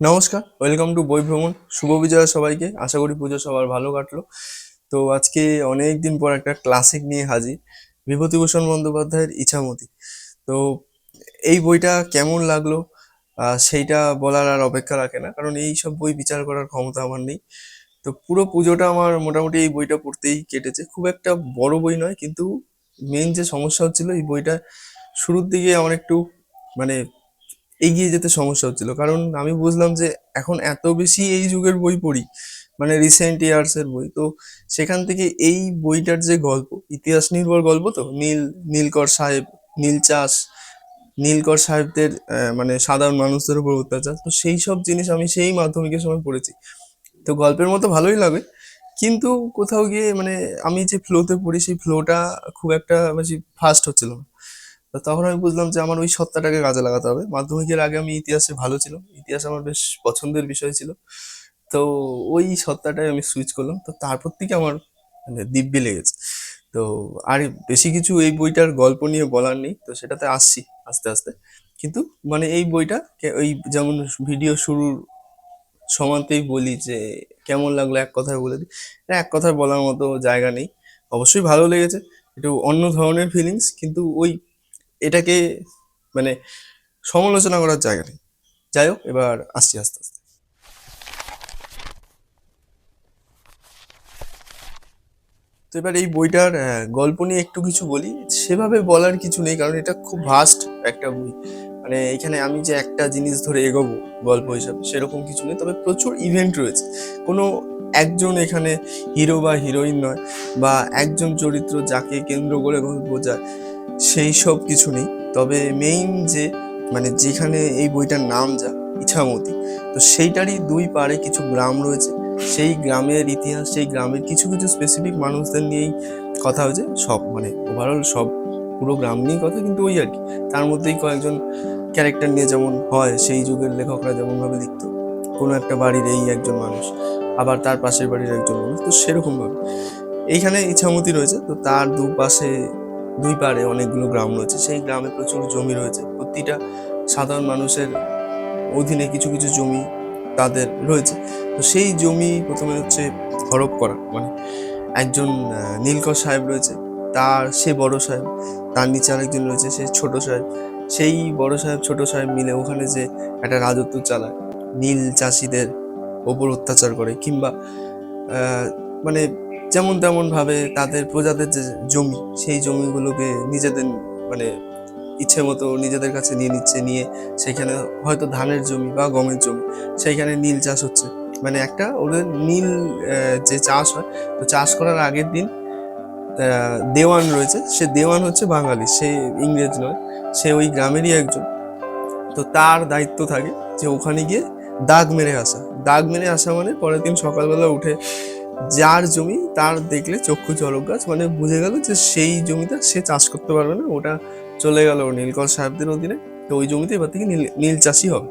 নমস্কার welcome to বই ভ্রমণ শুভ বিজয় সবাইকে, আশা করি পুজো সবার ভালো কাটলো। তো আজকে অনেক দিন পর একটা ক্লাসিক নিয়ে হাজির, বিভূতিভূষণ বন্দ্যোপাধ্যায়ের ইছামতি। তো এই বইটা কেমন লাগল? সেইটা বলার আর অপেক্ষা রাখে না, কারণ এই সব বই বিচার করার ক্ষমতা আমার নেই। তো পুরো পুজোটা আমার মোটামুটি এই বইটা পড়তেই কেটেছে। খুব একটা বড় বই নয়, কিন্তু মেন যে সমস্যা হচ্ছিল এই বইটা শুরুর দিকে আমার একটু মানে এগিয়ে যেতে সমস্যা হচ্ছিল। কারণ আমি বুঝলাম যে এখন এত বেশি এই যুগের বই পড়ি মানে রিসেন্ট ইয়ার্স এর বই, তো সেখান থেকে এই বইটার যে গল্প, ইতিহাস নির্ভর গল্প তো? নীল, নীলকর সাহেব, নীল চাষ, নীলকর সাহেবদের মানে সাধারণ মানুষদের উপর অত্যাচার, তো সেই সব জিনিস আমি সেই মাধ্যমিকের সময় পড়েছি। তো গল্পের মতো ভালোই লাগে, কিন্তু কোথাও গিয়ে মানে আমি যে ফ্লোতে পড়ি, সেই ফ্লোটা খুব একটা বেশি ফাস্ট হচ্ছিল না। তো তখন আমি বুঝলাম যে আমার ওই সত্তাটাকে কাজে লাগাতে হবে। মাধ্যমিকের আগে আমি ইতিহাসে ভালো ছিল ইতিহাস আমার বেশ পছন্দের বিষয় ছিল। তো ওই সত্তাটাই আমি সুইচ করলাম। তো তারপর থেকে আমার মানে দিব্যি লেগেছে। তো আর বেশি কিছু এই বইটার গল্প নিয়ে বলার নেই। তো সেটাতে আসছি আস্তে আস্তে। কিন্তু মানে এই বইটা ওই যেমন ভিডিও শুরুর সমানতেই বলি যে কেমন লাগল এক কথায় বলে দিই। এটা এক কথায় বলার মতো জায়গা নেই। অবশ্যই ভালো লেগেছে। একটু অন্য ধরনের ফিলিংস কিন্তু ওই এটাকে মানে সমালোচনা করার জায়গা নেই। যাই হোক, এবার আসছি আস্তে আস্তে। তো এবার এই বইটার গল্প নিয়ে একটু কিছু বলি। সেভাবে বলার কিছু নেই, কারণ এটা খুব ভাস্ট একটা বই। মানে এখানে আমি যে একটা জিনিস ধরে এগোবো গল্প হিসাবে, সেরকম কিছু নেই। তবে প্রচুর ইভেন্ট রয়েছে। কোনো একজন এখানে হিরো বা হিরোইন নয়, বা একজন চরিত্র যাকে কেন্দ্র করে যায় সেই সব কিছু নেই। তবে মেইন যে মানে যেখানে এই বইটার নাম যা, ইছামতি, তো সেইটারই দুই পারে কিছু গ্রাম রয়েছে। সেই গ্রামের ইতিহাস, সেই গ্রামের কিছু কিছু স্পেসিফিক মানুষদের নিয়েই কথা হয়েছে। সব মানে ওভারঅল সব, পুরো গ্রাম নিয়েই কথা, কিন্তু ওই আর কি। তার মধ্যেই কয়েকজন ক্যারেক্টার নিয়ে যেমন হয়, সেই যুগের লেখকরা যেমনভাবে লিখতো। কোনো একটা বাড়ির এই একজন মানুষ, আবার তার পাশের বাড়ির একজন মানুষ, তো সেরকমভাবে। এইখানে ইছামতি রয়েছে, তো তার দুপাশে দুই পারে অনেকগুলো গ্রাম রয়েছে। সেই গ্রামে প্রচুর জমি রয়েছে। প্রতিটা সাধারণ মানুষের অধীনে কিছু কিছু জমি তাদের রয়েছে। তো সেই জমি প্রথমে হচ্ছে হরপ করা। মানে একজন নীলকর সাহেব রয়েছে। তার, সে বড় সাহেব। তার নিচে আরেকজন রয়েছে, সে ছোট সাহেব। সেই বড় সাহেব, ছোট সাহেব মিলে ওখানে যে একটা রাজত্ব চালায়। নীল চাষিদের ওপর অত্যাচার করে কিংবা মানে যেমন তেমন ভাবে তাদের প্রজাদের যে জমি, সেই জমিগুলোকে নিজেদের মানে ইচ্ছে মতো নিজেদের কাছে নিয়ে নিচ্ছে, নিয়ে সেখানে হয়তো ধানের জমি বা গমের জমি, সেইখানে নীল চাষ হচ্ছে। মানে একটা ওদের নীল যে চাষ হয়, তো চাষ করার আগের দিন দেওয়ান রয়েছে। সে দেওয়ান হচ্ছে বাঙালি, সে ইংরেজ নয়, সে ওই গ্রামেরই একজন। তো তার দায়িত্ব থাকে যে ওখানে গিয়ে দাগ মেরে আসা। দাগ মেরে আসা মানে পরের দিন সকালবেলা উঠে যার জমি তার দেখলে চক্ষু চড়ক গাছ মানে বুঝে গেল যে সেই জমিটা সে চাষ করতে পারবে না, ওটা চলে গেল নীলকর সাহেবদের অধীনে। তো ওই জমিতে এবার থেকে নীল নীল চাষই হবে।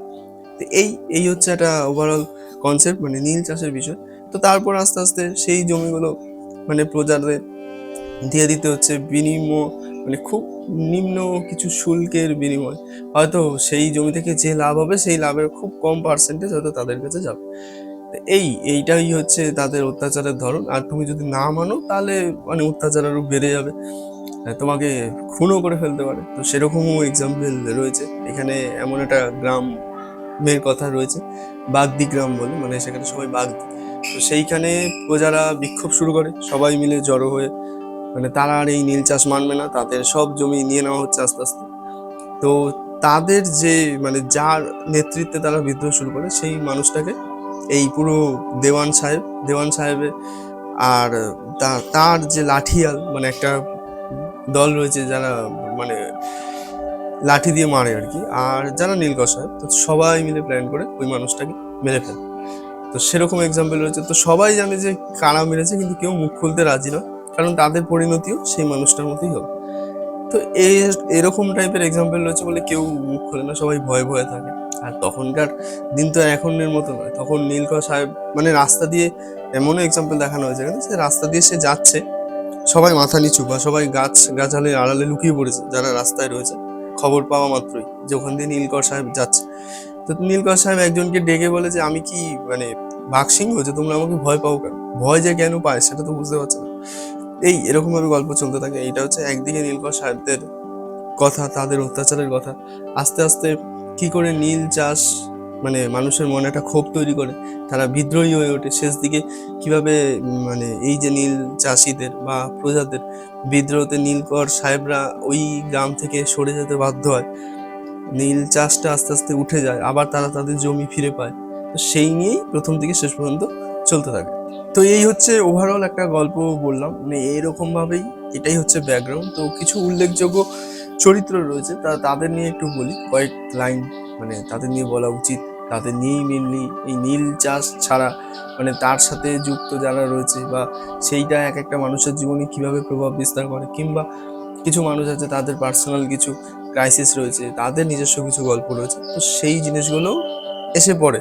তো এই এই হচ্ছে একটা ওভারঅল কনসেপ্ট মানে নীল চাষের বিষয়। তো তারপর আস্তে আস্তে সেই জমিগুলো মানে প্রজাদের দিয়ে দিতে হচ্ছে বিনিময় মানে খুব নিম্ন কিছু শুল্কের বিনিময়। হয়তো সেই জমি থেকে যে লাভ হবে, সেই লাভের খুব কম পার্সেন্টেজ হয়তো তাদের কাছে যাবে। এই, এইটাই হচ্ছে তাদের অত্যাচারের ধরন। আর তুমি যদি না মানো, তাহলে মানে অত্যাচার আরও বেড়ে যাবে। তোমাকে খুনও করে ফেলতে পারে। তো সেরকমও এক্সাম্পল রয়েছে। এখানে এমন একটা গ্রামের কথা রয়েছে, বাগদি গ্রাম বলে। মানে সেখানে সবাই বাগদি। তো সেইখানে প্রজারা বিক্ষোভ শুরু করে। সবাই মিলে জড়ো হয়ে মানে তারা আর এই নীল চাষ মানবে না। তাদের সব জমি নিয়ে নেওয়া হচ্ছে আস্তে আস্তে। তো তাদের যে মানে যার নেতৃত্বে তারা বিদ্রোহ শুরু করে, সেই মানুষটাকে এই পুরো দেওয়ান সাহেব, দেওয়ান সাহেবের আর তার যে লাঠিয়াল মানে একটা দল রয়েছে যারা মানে লাঠি দিয়ে মারে আর কি, আর যারা নীলকর সাহেব, তো সবাই মিলে প্ল্যান করে ওই মানুষটাকে মেরে ফেলে। তো সেরকম এক্সাম্পল রয়েছে। তো সবাই জানে যে কারা মেরেছে, কিন্তু কেউ মুখ খুলতে রাজি নয়, কারণ তাদের পরিণতিও সেই মানুষটার মতোই হবে। তো এই এরকম টাইপের এক্সাম্পল রয়েছে বলে কেউ মুখ খোলে না, সবাই ভয়ে ভয়ে থাকে। আর তখনকার দিন তো এখনের মতো নয়। তখন নীলকর সাহেব মানে রাস্তা দিয়ে এমনও এক্সাম্পল দেখানো হয়েছে এখানে সে রাস্তা দিয়ে সে যাচ্ছে, সবাই মাথা নিচু বা সবাই গাছ, গাছালে আড়ালে লুকিয়ে পড়েছে, যারা রাস্তায় রয়েছে, খবর পাওয়া মাত্রই যে ওখান দিয়ে নীলকর সাহেব যাচ্ছে। তো নীলকর সাহেব একজনকে ডেকে বলে যে, আমি কি মানে বাঘসিংহ? যে তোমরা আমাকে ভয় পাও কেন? ভয় যে কেন পায়, সেটা তো বুঝতে পারছ না। এই এরকম ভাবে গল্প চলতে থাকে। এটা হচ্ছে একদিকে নীলকর সাহেবদের কথা, তাদের অত্যাচারের কথা। আস্তে আস্তে কি করে নীল চাষ মানে মানুষের মনে একটা ক্ষোভ তৈরি করে, তারা বিদ্রোহী হয়ে ওঠে। শেষ দিকে কীভাবে মানে এই যে নীল চাষিদের বা প্রজাদের বিদ্রোহতে নীলকর সাহেবরা ওই গ্রাম থেকে সরে যেতে বাধ্য হয়। নীল চাষটা আস্তে আস্তে উঠে যায়, আবার তারা তাদের জমি ফিরে পায়। তো সেই নিয়েই প্রথম থেকে শেষ পর্যন্ত চলতে থাকে। তো এই হচ্ছে ওভারঅল একটা গল্প বললাম। মানে এরকমভাবেই এটাই হচ্ছে ব্যাকগ্রাউন্ড তো কিছু উল্লেখযোগ্য চরিত্র রয়েছে তা তাদের নিয়ে একটু বলি, কয়েক লাইন মানে তাদের নিয়ে বলা উচিত। তাদের নিয়েই মেনলি এই নীল চাষ ছাড়া মানে তার সাথে যুক্ত যারা রয়েছে বা সেইটা এক একটা মানুষের জীবনে কীভাবে প্রভাব বিস্তার করে, কিংবা কিছু মানুষ আছে তাদের পার্সোনাল কিছু ক্রাইসিস রয়েছে, তাদের নিজস্ব কিছু গল্প রয়েছে, তো সেই জিনিসগুলো এসে পড়ে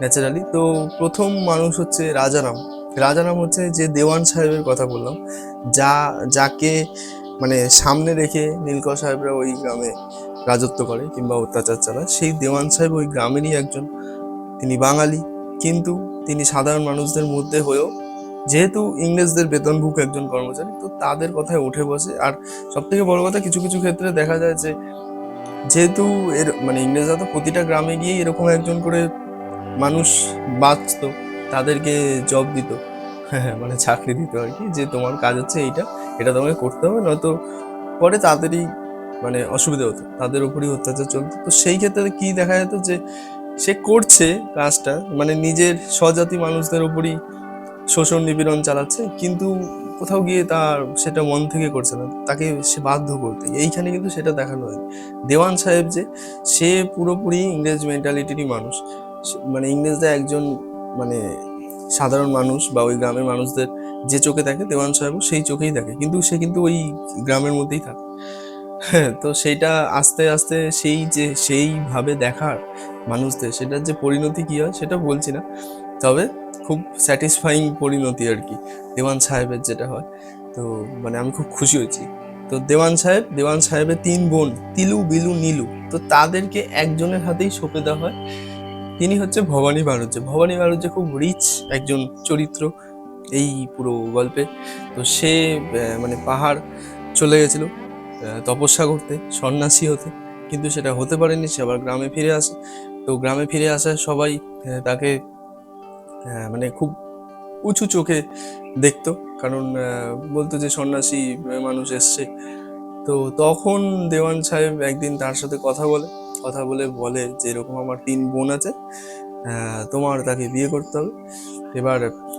ন্যাচারালি তো প্রথম মানুষ হচ্ছে রাজারাম। রাজারাম হচ্ছে যে দেওয়ান সাহেবের কথা বললাম, যা, যাকে মানে সামনে রেখে নীলকর সাহেবরা ওই গ্রামে রাজত্ব করে কিংবা অত্যাচার চালায়। সেই দেওয়ান সাহেব ওই গ্রামেরই একজন। তিনি বাঙালি, কিন্তু তিনি সাধারণ মানুষদের মধ্যে হয়েও যেহেতু ইংরেজদের বেতনভুক একজন কর্মচারী, তো তাদের কথায় উঠে বসে। আর সব থেকে বড় কথা, কিছু কিছু ক্ষেত্রে দেখা যায় যে যেহেতু এর মানে ইংরেজরা তো প্রতিটা গ্রামে গিয়ে এরকম একজন করে মানুষ বাঁচতো, তাদেরকে জব দিত। মানে চাকরি দিত আর কি? যে তোমার কাজ হচ্ছে এইটা, এটা তোমাকে করতে হবে, নয়তো পরে তাদেরই মানে অসুবিধা হতো, তাদের উপরই অত্যাচার চলতো। তো সেই ক্ষেত্রে কি দেখা যেত যে সে করছে কাজটা মানে নিজের স্বজাতি মানুষদের উপরই শোষণ নিপীড়ন চালাচ্ছে, কিন্তু কোথাও গিয়ে তার সেটা মন থেকে করছে না, তাকে সে বাধ্য করতে। এইখানে কিন্তু সেটা দেখানো হয় দেওয়ান সাহেব যে, সে পুরোপুরি ইংরেজ মেন্টালিটিরই মানুষ। মানে ইংরেজরা একজন মানে সাধারণ মানুষ বা ওই গ্রামের মানুষদের যে চোখে দেখে দেওয়ান সাহেবও সেই চোখেই দেখে। কিন্তু সে কিন্তু ওই গ্রামের মধ্যেই থাকে। হ্যাঁ তো সেইটা আস্তে আস্তে সেই যে, সেইভাবে দেখার মানুষদের, সেটার যে পরিণতি কি হয় সেটা বলছি না। তবে খুব স্যাটিসফাইং পরিণতি আর কি, দেওয়ান সাহেবের যেটা হয়। তো মানে আমি খুব খুশি হয়েছি। তো দেওয়ান সাহেব, দেওয়ান সাহেবের তিন বোন, তিলু, বিলু, নীলু, তো তাদেরকে একজনের হাতেই সঁপে দেওয়া হয়। তিনি হচ্ছে ভবানী বাণিজ্য। ভবানী বাণিজ্য খুব রিচ একজন চরিত্র এই পুরো গল্পে। তো সে মানে পাহাড় চলে গেছিল তপস্যা করতে, সন্ন্যাসী হতে। কিন্তু সেটা হতে পারেনি, সে আবার গ্রামে ফিরে আসে। তো গ্রামে ফিরে আসায় সবাই তাকে মানে খুব উঁচু চোখে দেখতো। কারণ বলতো যে সন্ন্যাসী মানুষ এসছে। তো তখন দেওয়ান সাহেব একদিন তার সাথে কথা বলে কথা বলে বলে যে এরকম আমার তিন বোন আছে তোমার তাকে বিয়ে করতে হবে। এবার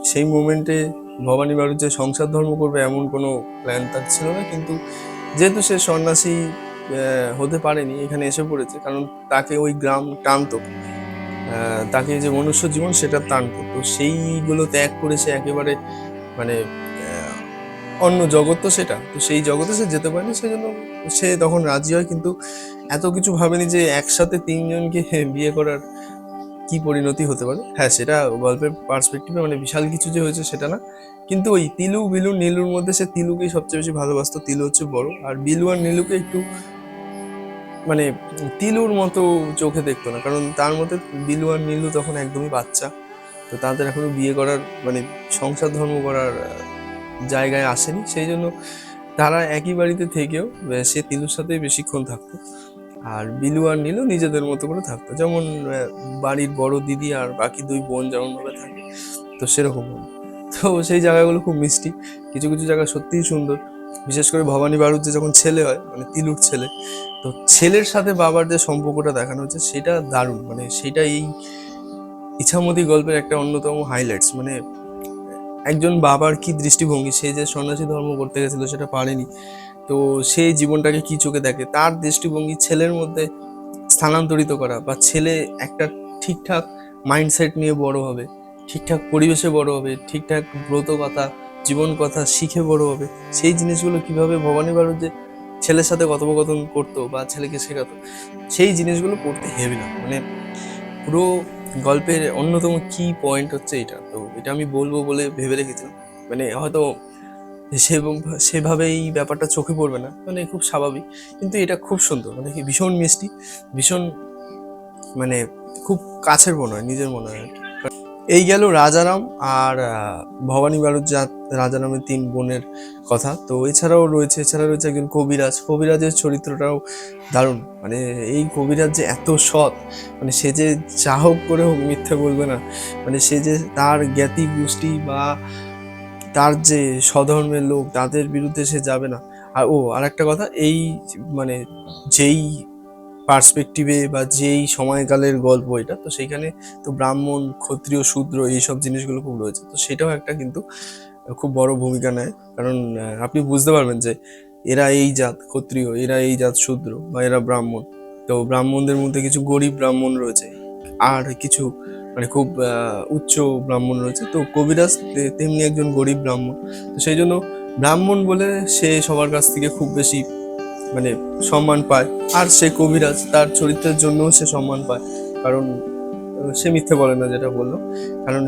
সেই মোমেন্টে ভবানী বাড়ির যে সংসার ধর্ম করবে এমন কোনো প্ল্যান তার ছিল না, কিন্তু যেহেতু সে সন্ন্যাসী হতে পারেনি, এখানে এসে পড়েছে, কারণ তাকে ওই গ্রাম টানতো। তাকে যে মনুষ্য জীবন সেটা টানতো। তো সেইগুলো ত্যাগ করে সে একেবারে মানে অন্য জগৎ তো সেটা। তো সেই জগতে সে যেতে পারেনি সেই জন্য সে তখন রাজি হয়। কিন্তু এত কিছু ভাবেনি যে একসাথে তিনজনকে বিয়ে করার কি পরিণতি হতে পারে। হ্যাঁ সেটা গল্পের পার্সপেক্টিভে মানে বিশাল কিছু যে হয়েছে সেটা না। কিন্তু ওই তিলু, বিলু, নীলুর মধ্যে সে তিলুকেই সবচেয়ে বেশি ভালোবাসতো। তিলু হচ্ছে বড়। আর বিলু আর নীলুকে একটু মানে তিলুর মতো চোখে দেখতো না। কারণ তার মধ্যে বিলু আর নীলু তখন একদমই বাচ্চা। তো তাদের এখনও বিয়ে করার মানে সংসার ধর্ম করার জায়গায় আসেনি। সেই জন্য তারা একই বাড়িতে থেকেও সে তিলুর সাথেই বেশিক্ষণ থাকতো। আর বিলু আর নীলু নিজেদের মতো করে থাকতো। যেমন বাড়ির বড় দিদি আর বাকি দুই বোন যেমন ভাবে থাকে, তো সেরকম তো সেই জায়গাগুলো খুব মিষ্টি। কিছু কিছু জায়গা সত্যিই সুন্দর। বিশেষ করে ভবানী বাড়ুর যে যখন ছেলে হয় মানে তিলুর ছেলে, তো ছেলের সাথে বাবার যে সম্পর্কটা দেখানো হচ্ছে, সেটা দারুণ। মানে সেটা এই ইছামতি গল্পের একটা অন্যতম হাইলাইটস মানে একজন বাবার কি দৃষ্টিভঙ্গি, সে যে সন্ন্যাসী ধর্ম করতে গেছিল সেটা পারেনি। তো সেই জীবনটাকে কি চোখে দেখে? তার দৃষ্টিভঙ্গি ছেলের মধ্যে স্থানান্তরিত করা বা ছেলে একটা ঠিকঠাক মাইন্ডসেট নিয়ে বড় হবে, ঠিকঠাক পরিবেশে বড় হবে, ঠিকঠাক ব্রত কথা জীবন কথা শিখে বড় হবে, সেই জিনিসগুলো কীভাবে ভবানী বাড়ুর যে ছেলের সাথে কথোপকথন করতো বা ছেলেকে শেখাতো, সেই জিনিসগুলো করতে হেবি না। মানে পুরো গল্পের অন্যতম কি পয়েন্ট হচ্ছে এটা। তো এটা আমি বলব বলে ভেবে রেখেছিলাম। মানে হয়তো সে সেভাবে এই ব্যাপারটা চোখে পড়বে না। মানে খুব স্বাভাবিক। কিন্তু এটা খুব সুন্দর। মানে কি ভীষণ মিষ্টি, ভীষণ মানে খুব কাছের মনে হয়, নিজের মনে হয়। এই গেল রাজারাম আর ভবানী বালুর ভবানী বারুজাত রাজারামের তিন বোনের কথা। তো এছাড়াও রয়েছে এছাড়া রয়েছে একজন কবিরাজ। কবিরাজের চরিত্রটাও দারুণ। মানে এই কবিরাজ যে এত সৎ মানে সে যে যা হোক করে হোক মিথ্যে বলবে না। মানে সে যে তার জ্ঞাতি গোষ্ঠী বা তার যে স্বধর্মের লোক, তাদের বিরুদ্ধে সে যাবে না। আর ও আর একটা কথা, এই মানে যেই পার্সপেক্টিভে বা যেই সময়কালের গল্প এটা, তো সেইখানে তো ব্রাহ্মণ, ক্ষত্রিয়, শূদ্র এইসব জিনিসগুলো খুব রয়েছে। তো সেটাও একটা কিন্তু খুব বড় ভূমিকা নেয়। কারণ আপনি বুঝতে পারবেন যে এরা এই জাত ক্ষত্রিয়, এরা এই জাত শূদ্র বা এরা ব্রাহ্মণ। তো ব্রাহ্মণদের মধ্যে কিছু গরিব ব্রাহ্মণ রয়েছে, আর কিছু মানে খুব উচ্চ ব্রাহ্মণ রয়েছে। তো কবিরাজ তেমনি একজন গরিব ব্রাহ্মণ। তো সেই জন্য ব্রাহ্মণ বলে সে সবার কাছ থেকে খুব বেশি মানে সম্মান পায়। আর সে কবিরাজ, তার চরিত্রের জন্যও সে সম্মান পায়। কারণ, সে মিথ্যে বলে না যেটা বলল। কারণ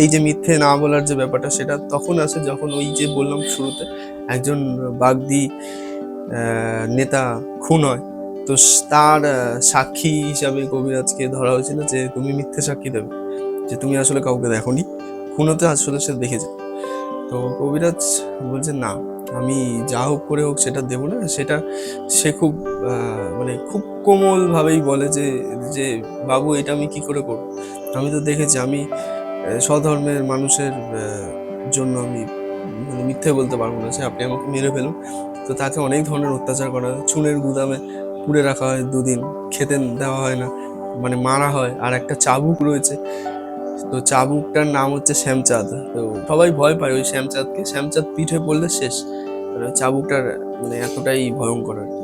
এই যে মিথ্যে না বলার যে ব্যাপারটা, সেটা তখন আসে যখন ওই যে বললাম শুরুতে, একজন বাগদি নেতা খুন হয়। তো তার সাক্ষী হিসাবে কবিরাজকে ধরা হয়েছিল যে তুমি মিথ্যে সাক্ষী দেবে, যে তুমি আসলে কাউকে দেখোনি। খুন হতে আসলে সে দেখেছে তো কবিরাজ বলছে, না, আমি যা হোক করে হোক সেটা দেবো না। সেটা সে খুব মানে খুব কোমলভাবেই বলে যে যে বাবু, এটা আমি কি করে করব? আমি তো দেখেছি, আমি আহ, স্বধর্মের মানুষের জন্য আমি মানে মিথ্যে বলতে পারব না সে আপনি আমাকে মেরে ফেলুন। তো তাকে অনেক ধরনের অত্যাচার করা হয়। চুনের গুদামে পুড়ে রাখা হয় দুদিন খেতে দেওয়া হয় না মানে মারা হয়। আর একটা চাবুক রয়েছে তো চাবুকটার নাম হচ্ছে শ্যামচাঁদ। তো সবাই ভয় পায় ওই শ্যামচাঁদকে। শ্যামচাঁদ পিঠে পড়লে শেষ। মানে চাবুকটার মানে এতটাই ভয়ঙ্কর আর কি।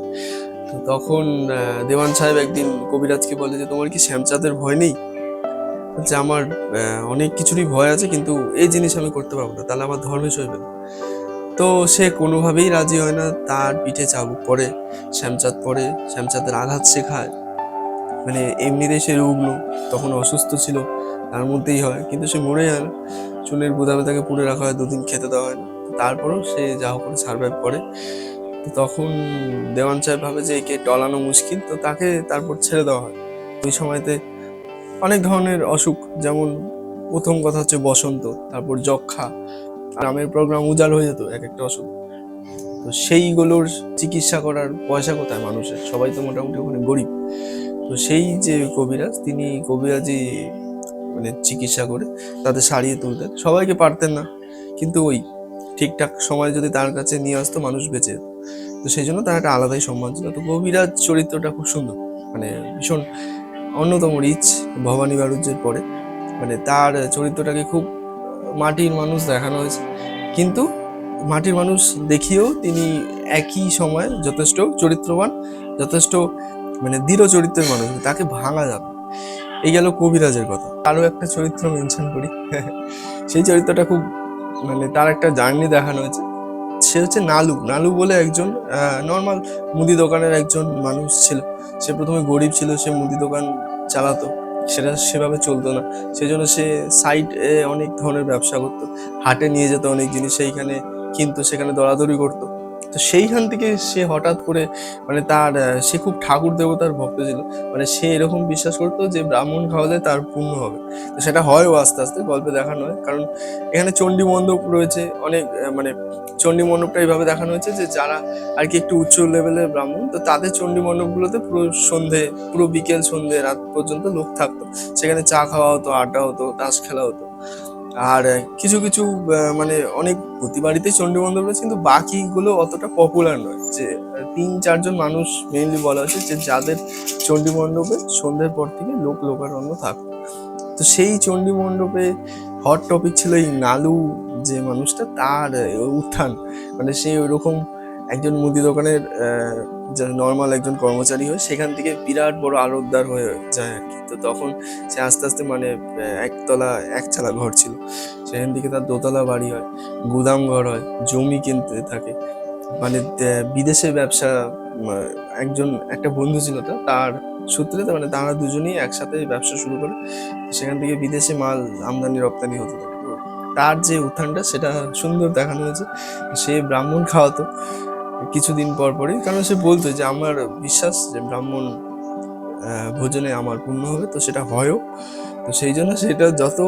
তো তখন দেওয়ান সাহেব একদিন কবিরাজকে বলে যে তোমার কি শ্যামচাঁদের ভয় নেই? বলছে আমার অনেক কিছুরই ভয় আছে, কিন্তু এই জিনিস আমি করতে পারব না, তাহলে আমার ধর্মে সইবে না। তো সে কোনোভাবেই রাজি হয় না, তার পিঠে চাবুক পড়ে শ্যামচাঁদ পড়ে শ্যামচাঁদের আঘাত শেখায় মানে এমনিতেই সে রুগ্ন, তখন অসুস্থ ছিল, তার মধ্যেই হয়, কিন্তু সে মরে যায় না। চুনের গুদামে তাকে পুড়ে রাখা হয়, দুদিন খেতে দেওয়া হয় না। তারপরেও সে যা হোক করে সার্ভাইভ করে। তো তখন দেওয়ান সাহেব ভাবে যে একে টলানো মুশকিল, তো তাকে তারপর ছেড়ে দেওয়া হয়। ওই সময়তে অনেক ধরনের অসুখ, যেমন প্রথম কথা হচ্ছে বসন্ত, তারপর যক্ষা গ্রামের প্রোগ্রাম উজাল হয়ে যেত এক একটা অসুখ। তো সেইগুলোর চিকিৎসা করার পয়সা কোথায় মানুষের? সবাই তো মোটামুটি ওখানে গরিব। তো সেই যে কবিরাজ, তিনি কবিরাজি মানে চিকিৎসা করে তাদের সারিয়ে তুলতেন। সবাইকে পারতেন না, কিন্তু ওই ঠিকঠাক সময় যদি তার কাছে নিয়ে আসতো, মানুষ বেঁচে তো সেই জন্য তার একটা আলাদাই সম্মান ছিল। তো কবিরাজ চরিত্রটা খুব সুন্দর। মানে ভীষণ অন্যতম রিচ ভবানী বারুজ্যের পরে। মানে তার চরিত্রটাকে খুব মাটির মানুষ দেখানো হয়েছে। কিন্তু মাটির মানুষ দেখিয়েও তিনি একই সময় যথেষ্ট চরিত্রবান, যথেষ্ট মানে দৃঢ় চরিত্রের মানুষ। তাকে ভাঙা যাবে এই গেল কবিরাজের কথা। আরও একটা চরিত্র মেনশন করি। সেই চরিত্রটা খুব মানে তার একটা জার্নি দেখানো হয়েছে। সে হচ্ছে নালু। নালু বলে একজন নর্মাল মুদি দোকানের একজন মানুষ ছিল। সে প্রথমে গরিব ছিল, সে মুদি দোকান চালাতো। সেটা সেভাবে চলতো না। সেই জন্য সে সাইড অনেক ধরনের ব্যবসা করতো। হাটে নিয়ে যেত অনেক জিনিস, সেইখানে কিন্তু, সেখানে দরাদরি করতো। তো সেইখান থেকে সে হঠাৎ করে মানে তার সে খুব ঠাকুর দেবতার ভক্ত ছিল। মানে সে এরকম বিশ্বাস করতো যে ব্রাহ্মণ খাওয়ালে তার পুণ্য হবে। তো সেটা হয়ও আস্তে আস্তে গল্পে দেখানো হয়। কারণ এখানে চণ্ডী মণ্ডপ রয়েছে, অনেক মানে চণ্ডী মণ্ডপটা এইভাবে দেখানো হয়েছে যে যারা আর কি একটু উচ্চ লেভেলের ব্রাহ্মণ, তো তাদের চণ্ডী মণ্ডপগুলোতে পুরো সন্ধে, পুরো বিকেল সন্ধে রাত পর্যন্ত লোক থাকতো। সেখানে চা খাওয়া হতো, আড্ডা হতো, তাস খেলা হতো। আর কিছু কিছু মানে অনেক প্রতি বাড়িতে চণ্ডী মণ্ডপ রয়েছে, কিন্তু বাকিগুলো অতটা পপুলার নয়। যে তিন চারজন মানুষ মেনলি বলা হয়েছে যে যাদের চণ্ডী মণ্ডপে সন্ধ্যের পর থেকে লোক লোকারণ্য থাকতো তো সেই চণ্ডী মণ্ডপে হট টপিক ছিল এই নালু যে মানুষটা, তার উত্থান। মানে সে ওইরকম একজন মুদি দোকানের নর্মাল একজন কর্মচারী হয়, সেখান থেকে বিরাট বড় আরবদার হয়ে যায় আর কি। তো তখন সে আস্তে আস্তে মানে একতলা একচালা ঘর ছিল। সেখান থেকে তার দোতলা বাড়ি হয়, গুদাম ঘর হয়, জমি কিনতে থাকে। মানে বিদেশে ব্যবসা একজন, একটা বন্ধু ছিল তার তার সূত্রে তো মানে তারা দুজনেই একসাথে ব্যবসা শুরু করে। সেখান থেকে বিদেশে মাল আমদানি, রপ্তানি হতে থাকে। তার যে উত্থানটা, সেটা সুন্দর দেখানো হয়েছে। সে ব্রাহ্মণ খাওয়াতো। কিছুদিন পর পরই, কারণ সে বলতো যে আমার বিশ্বাস যে ব্রাহ্মণ ভোজনে আমার পূর্ণ হবে, তো সেটা হয়ও। তো সেই জন্য সেটা যত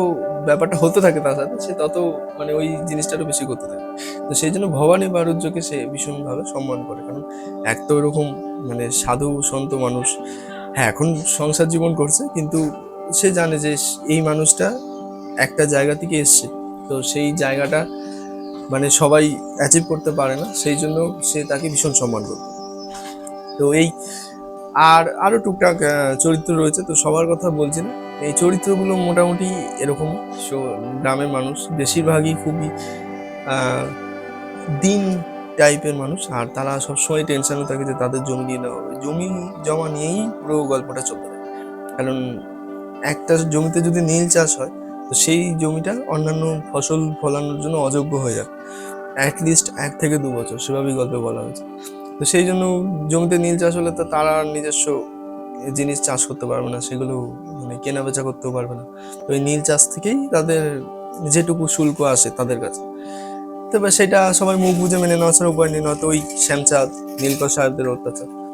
ব্যাপারটা হতে থাকে তার সাথে, সে তত মানে ওই জিনিসটারও বেশি করতে থাকে। তো সেই জন্য ভবানী বারুজ্যকে সে ভীষণভাবে সম্মান করে, কারণ এক তো এরকম মানে সাধু, সন্ত মানুষ। হ্যাঁ এখন সংসার জীবন করছে, কিন্তু সে জানে যে এই মানুষটা একটা জায়গা থেকে এসছে। তো সেই জায়গাটা মানে সবাই অ্যাচিভ করতে পারে না, সেই জন্য সে তাকে ভীষণ সম্মান করবে তো এই আর আরও টুকটাক চরিত্র রয়েছে, তো সবার কথা বলছি না। এই চরিত্রগুলো মোটামুটি এরকম। গ্রামের মানুষ, বেশিরভাগই খুবই দিন টাইপের মানুষ, আর তারা সবসময় টেনশনে থাকে যে তাদের জমি নিয়ে নেওয়া হবে। জমি জমা নিয়েই পুরো গল্পটা থাকে। কারণ একটা জমিতে যদি নীল চাষ হয় তো সেই জমিটা অন্যান্য ফসল ফলানোর জন্য অযোগ্য হয়ে যায় অ্যাটলিস্ট এক থেকে দু বছর, সেভাবেই গল্পে বলা হয়েছে। তো সেই জন্য জমিতে নীল চাষ হলে তো তারা নিজস্ব জিনিস চাষ করতে পারবে না, সেগুলো মানে কেনা বেচা করতেও পারবে না। তো এই নীল চাষ থেকেই তাদের যেটুকু শুল্ক আসে তাদের কাছে। তবে সেটা সবাই মুখ বুঝে মেনে নেওয়া ছাড়া উপায় নেই, নয়তো ওই শ্যামচাঁদ, নীলকর সাহেবদের অত্যাচার।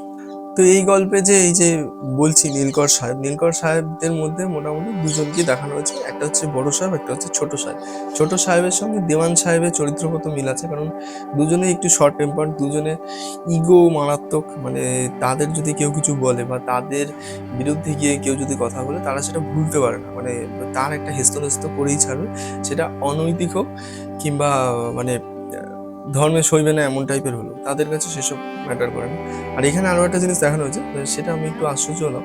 তো এই গল্পে যে এই যে বলছি নীলকর সাহেব, নীলকর সাহেবদের মধ্যে মোটামুটি দুজনকে দেখানো হয়েছে। একটা হচ্ছে বড় সাহেব, একটা হচ্ছে ছোট সাহেব। ছোট সাহেবের সঙ্গে দেওয়ান সাহেবের চরিত্রগত মিল আছে? কারণ দুজনে একটু শর্ট টেম্পার দুজনে ইগো মারাত্মক মানে তাদের যদি কেউ কিছু বলে বা তাদের বিরুদ্ধে গিয়ে কেউ যদি কথা বলে, তারা সেটা ভুলতে পারে না। মানে তার একটা হেস্তনেস্ত করেই ছাড়বে। সেটা অনৈতিক হোক কিংবা মানে ধর্মে সইবে না এমন টাইপের হলো। তাদের কাছে সেসব ম্যাটার করে না। আর এখানে আরও একটা জিনিস দেখানো হয়েছে সেটা আমি একটু আশ্চর্য হলাম।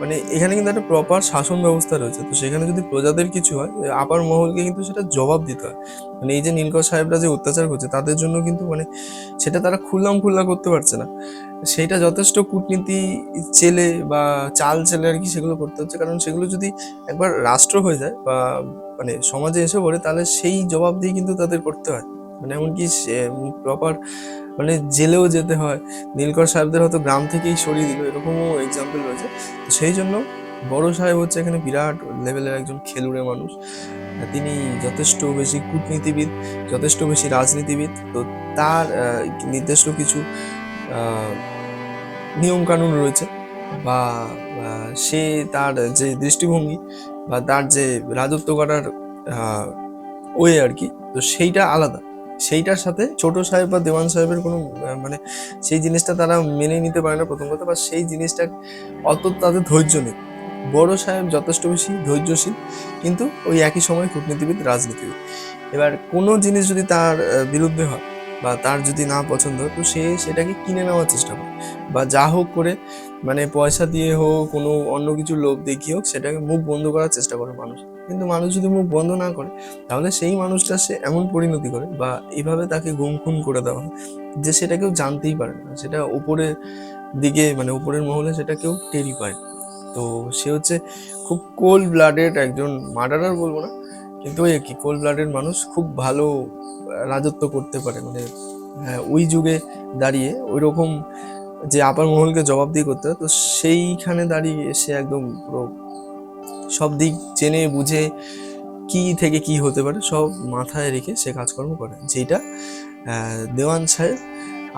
মানে এখানে কিন্তু একটা প্রপার শাসন ব্যবস্থা রয়েছে। তো সেখানে যদি প্রজাদের কিছু হয় আপার মহলকে কিন্তু সেটা জবাব দিতে হয়। মানে এই যে নীলকর সাহেবরা যে অত্যাচার করছে, তাদের জন্য কিন্তু মানে সেটা তারা খুল্লাম খুল্লা করতে পারছে না। সেইটা যথেষ্ট কূটনীতি চেলে বা চাল চেলে আর কি সেগুলো করতে হচ্ছে। কারণ সেগুলো যদি একবার রাষ্ট্র হয়ে যায় বা মানে সমাজে এসে পড়ে, তাহলে সেই জবাব দিয়ে কিন্তু তাদের করতে হয়। মানে এমনকি প্রপার মানে জেলেও যেতে হয়। নীলকর সাহেবদের হয়তো গ্রাম থেকেই সরিয়ে দিল, এরকমও এক্সাম্পল রয়েছে। তো সেই জন্য বড় সাহেব হচ্ছে এখানে বিরাট লেভেলের একজন খেলুড়ে মানুষ। তিনি যথেষ্ট বেশি কূটনীতিবিদ, যথেষ্ট বেশি রাজনীতিবিদ। তো তার নির্দিষ্ট কিছু নিয়ম কানুন রয়েছে বা সে তার যে দৃষ্টিভঙ্গি বা তার যে রাজত্ব করার ওয়ে আর কি, তো সেইটা আলাদা। সেইটার সাথে ছোট সাহেব বা দেওয়ান সাহেবের কোনো মানে সেই জিনিসটা তারা মেনে নিতে পারে না প্রথম কথা, বা সেই জিনিসটা অত তাদের ধৈর্য নেই। বড় সাহেব যথেষ্ট বেশি ধৈর্যশীল, কিন্তু ওই একই সময় কূটনীতিবিদ, রাজনীতিবিদ। এবার কোনো জিনিস যদি তার বিরুদ্ধে হয় বা তার যদি না পছন্দ, তো সে সেটাকে কিনে নেওয়ার চেষ্টা করে। বা যা হোক করে মানে পয়সা দিয়ে হোক, কোনো অন্য কিছু লোভ দেখিয়ে হোক, সেটাকে মুখ বন্ধ করার চেষ্টা করে মানুষ। কিন্তু মানুষ যদি মুখ বন্ধ না করে, তাহলে সেই মানুষটা সে এমন পরিণতি করে বা এইভাবে তাকে গুম খুন করে দেওয়া হয় যে সেটা কেউ জানতেই পারে না। সেটা উপরের দিকে মানে উপরের মহলে সেটা কেউ টেরি পায় তো সে হচ্ছে খুব কোল্ড ব্লাডেড একজন মার্ডারার বলব না কিন্তু ওই কি কোল্ড ব্লাডের মানুষ খুব ভালো রাজত্ব করতে পারে। মানে ওই যুগে দাঁড়িয়ে ওই রকম যে আপার মহলকে জবাব দিয়ে করতে হয়, তো সেইখানে দাঁড়িয়ে সে একদম পুরো সব দিক জেনে, বুঝে কি থেকে কি হতে পারে, সব মাথায় রেখে সে কাজকর্ম করে। যেটা দেওয়ান সাহেব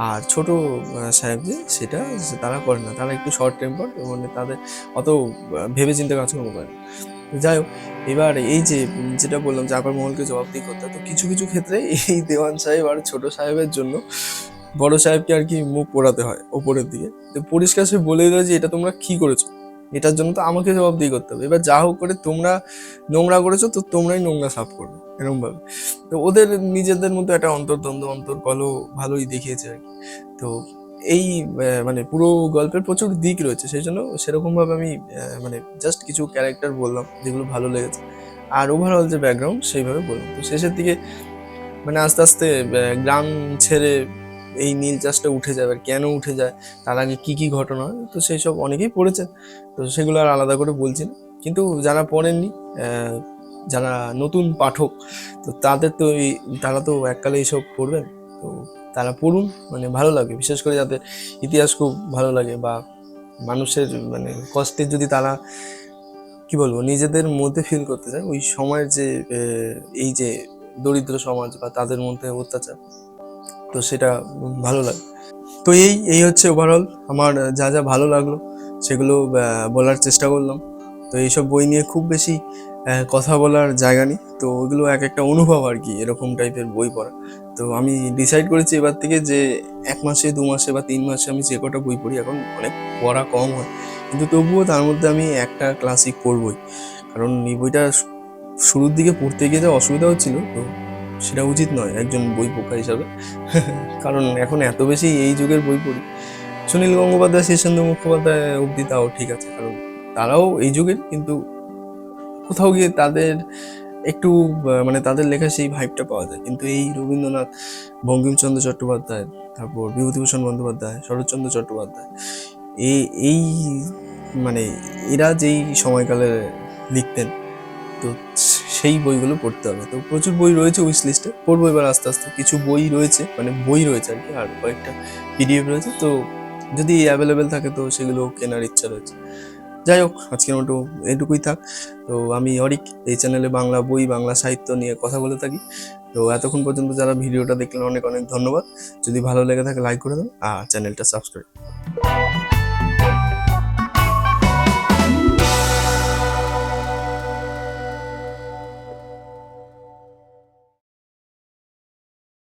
আর ছোট সাহেব যে, সেটা তারা করে না। তারা একটু শর্ট টেম্পার মানে তাদের অত ভেবে চিন্তে কাজকর্ম করে। যাই হোক এবার এই যে যেটা বললাম আপার মহলকে জবাবদিহি করতে হয়, তো কিছু কিছু ক্ষেত্রে এই দেওয়ান সাহেব আর ছোট সাহেবের জন্য বড় সাহেবকে আর কি মুখ পোড়াতে হয় ওপরের দিকে। তো পরিষ্কার সে বলে দেয় যে এটা তোমরা কি করেছ? এটার জন্য তো আমাকে জবাব জবাবদিহি করতে হবে। এবার যা হোক করে তোমরা নোংরা করেছ তো তোমরাই নোংরা সাফ করবে। এরকম ভাবে তো ওদের নিজেদের মতো একটা অন্তর্দ্বন্দ্ব অন্তর্কল ভালোই দেখিয়েছে আর কি। তো এই মানে পুরো গল্পের প্রচুর দিক রয়েছে, সেই জন্য সেরকমভাবে আমি মানে জাস্ট কিছু ক্যারেক্টার বললাম যেগুলো ভালো লেগেছে। আর ওভারঅল যে ব্যাকগ্রাউন্ড সেইভাবে বললাম। তো শেষের দিকে মানে আস্তে আস্তে গ্রাম ছেড়ে এই নীল চাষটা উঠে যাবে আর কেন উঠে যায়, তার আগে কী কী ঘটনা হয়, তো সেই সব অনেকেই পড়েছেন। তো সেগুলো আর আলাদা করে বলছি না। কিন্তু যারা পড়েননি যারা নতুন পাঠক, তো তাদের তো এই, তারা তো এককালে এইসব পড়বেন। তো তারা পড়ুন মানে ভালো লাগে। বিশেষ করে যাদের ইতিহাস খুব ভালো লাগে বা মানুষের মানে কষ্টের যদি তারা, কি বলব, নিজেদের মধ্যে ফিল করতে চায়, ওই সময়ের যে এই যে দরিদ্র সমাজ বা তাদের মধ্যে অত্যাচার, তো সেটা ভালো লাগে। তো এই এই হচ্ছে ওভারঅল আমার যা যা ভালো লাগল, সেগুলো বলার চেষ্টা করলাম। তো এইসব বই নিয়ে খুব বেশি কথা বলার জায়গা নেই। তো ওইগুলো এক একটা অনুভব আর কি, এরকম টাইপের বই পড়া। তো আমি ডিসাইড করেছি এবার থেকে যে এক মাসে, দু মাসে বা তিন মাসে আমি যে কটা বই পড়ি, এখন অনেক পড়া কম হয়। কিন্তু তবুও তার মধ্যে আমি একটা ক্লাসিক পড়বই। কারণ এই বইটা শুরুর দিকে পড়তে গিয়ে যা অসুবিধা হচ্ছিল তো সেটা উচিত নয় একজন বই পোকা হিসাবে। কারণ এখন এত বেশি এই যুগের বই পড়ি। সুনীল গঙ্গোপাধ্যায়, শীর্ষেন্দু মুখোপাধ্যায় অবধি তাও ঠিক আছে। কারণ তারাও এই যুগের, কিন্তু কোথাও গিয়ে তাদের একটু মানে তাদের লেখা সেই ভাইবটা পাওয়া যায়। কিন্তু এই রবীন্দ্রনাথ, বঙ্কিমচন্দ্র চট্টোপাধ্যায়, তারপর বিভূতিভূষণ বন্দ্যোপাধ্যায়, শরৎচন্দ্র চট্টোপাধ্যায় এই এই মানে এরা যেই সময়কালে লিখতেন, তো সেই বইগুলো পড়তে হবে। তো প্রচুর বই রয়েছে উইশ লিস্টে পড়ব এবার আস্তে আস্তে। কিছু বই রয়েছে মানে বই রয়েছে আর কি, আর কয়েকটা পিডিএফ রয়েছে। তো যদি অ্যাভেলেবেল থাকে তো সেগুলো কেনার ইচ্ছা রয়েছে। যাই হোক, আজকের মতো এটুকুই থাক। তো আমি অরিক, এই চ্যানেলে বাংলা বই, বাংলা সাহিত্য নিয়ে কথা বলে থাকি। তো এতক্ষণ পর্যন্ত যারা ভিডিওটা দেখলেন, অনেক অনেক ধন্যবাদ। যদি ভালো লেগে থাকে লাইক করে দেন আর চ্যানেলটা সাবস্ক্রাইব